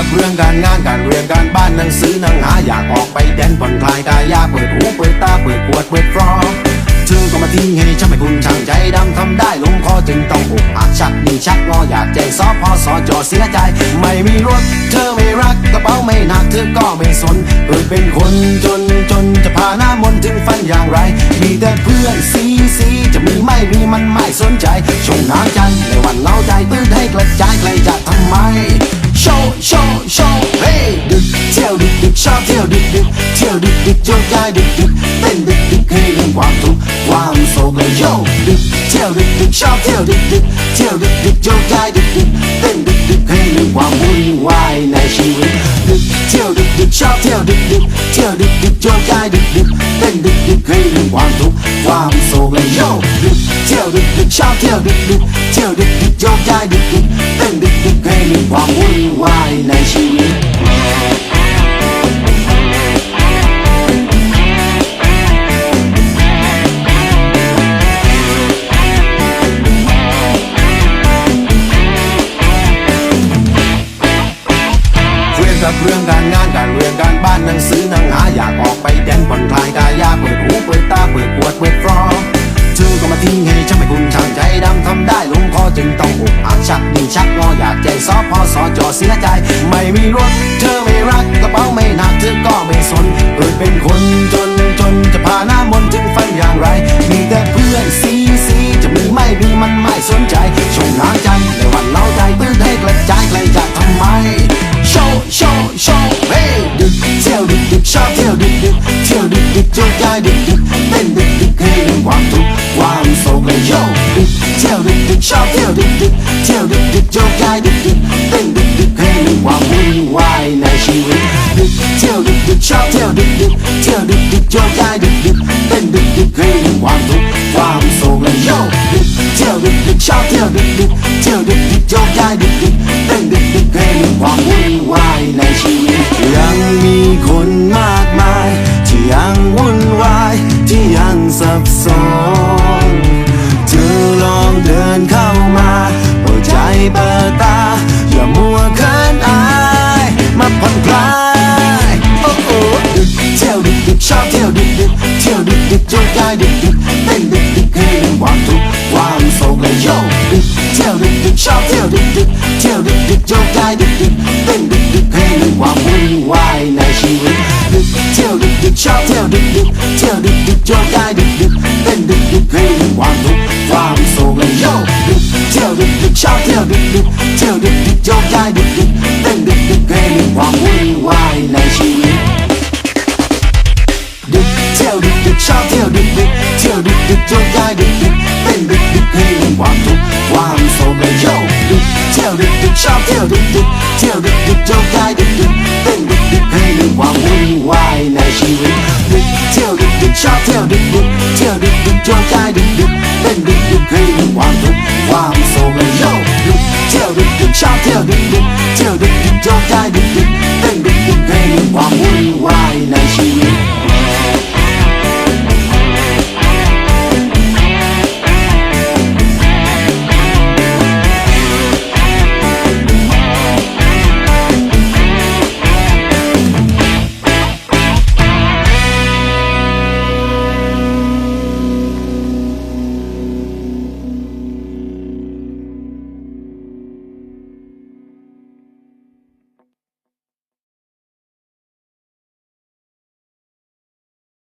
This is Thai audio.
การงานการเรียนการบ้านหนังสือหนังหาอยากออกไปแดนผ่อนคลายกายาเปิดหูเปิดตาเปิดปวดเปิดฟรองเธอก็มาทิ้งให้ฉันไม่คุณช่างใจดำทำได้ลงคอจึงต้องอกหักชักนี่ชักงออยากใจซอพอสอจอเสียใจ ไม่มีรถเธอไม่รักกระเป๋าไม่หนักเธอก็ไม่สนเกิดเป็นคนจนจนจะพาหน้ามนถึงฝันอย่างไร มีแต่เพื่อนซีซีจะมีไม่มีมันไม่สนใจชงน้ำใจในวันเล่าใจตื้นให้กระจายใครจะทำไม โชว์โชว์โชว์เฮ้ดึกเที่ยวดึกดึกชอบเที่ยวดึกดึกเที่ยวดึกดึกโยกย้ายดึกดึกเต้นดึกดึกให้ลืมความทุกข์ความโศกเลยโยดึกเที่ยวดึกดึกชอบเที่ยวดึก มความวุ่นวายในชีวิตดึกเว้นดึกดึกให้ลืมความวุ่นวายในชีวิตเครียดกับเรื่องการงานการเรียนการบ้านหนังสือหนังหาอยากออกไปแดนผ่อนคลายกายาเปิดหูเปิดตาเปิดปวดเปิดฟรอเธอก็มาทิ้งให้ฉันไม่คุณ ใจดำทำได้ลุงคอจึงต้องอกหักชักนี่ชักงออยากใจซอพอสอจอเสียใจ ไม่มีรถเธอไม่รักกระเป๋าไม่หนักเธอก็ไม่สนเกิดเป็นคนจนจนจะพาหน้ามนต์ถึงฝันอย่างไร มีแต่เพื่อนซีซีจะมีไม่มีมันไม่สนใจชงน้ำใจในวันเล่าใจตื้นให้กระจายใครจะทำไมโชว์โชว์โชว์เฮ้ดึกเที่ยวดึกดึกชอบเที่ยวดึกดึกเที่ยวดึกดึกโยกย้ายดึกดึกเต้นดึกดึกให้ลืมความทุกข์ความโศกเลยโย เที่ยวดึกดึกชอบเที่ยวดึกดึกเที่ยวดึกดึกโยกย้ายดึกดึกเต้นดึกดึกให้ลืมความวุ่นวายในชีวิตดึกเที่ยวดึกดึกชอบเที่ยวดึกดึกเที่ยวดึกดึกโยกย้ายดึกดึกเต้นดึกดึกให้ลืมความทุกข์ความโศกเลยโยกดึกเที่ยวดึกดึกชอบเที่ยวดึกดึกเที่ยวดึกดึกโยกย้ายดึกดึกเต้นดึกดึกให้ลืมความวุ่นวาย ดึกโยกย้ายดึกดึกเต้นดึกดึกให้ลืมความทุกข์ความโศกเลยโยกดึกเที่ยวดึกดึกชอบเที่ยวดึกดึกเที่ยวดึกดึกโยกย้ายดึกดึกเต้นดึกดึกให้ลืมความวุ่นวายในชีวิตดึกเที่ยวดึกดึกชอบเที่ยวดึกดึกเที่ยวดึกดึกโยกย้ายดึกดึกเต้นดึกดึกให้ลืมความทุกข์ความโศกเลยโยกดึกเที่ยวดึกดึกชอบเที่ยวดึกดึกเที่ยวดึกดึกโยกย้ายดึกดึกเต้นดึกดึกให้ลืมความวุ่นวายในชีวิต ที่ยวดึกดึกชอบเที่ยวดึกดึกเที่ยวดึกดึกโยกย้ายดึกดึกเต้นดึกดึกให้ลืมความทุกข์ความโศกเลยโยดึกเที่ยวดึกดึกชอบเที่ยวดึกดึกเที่ยว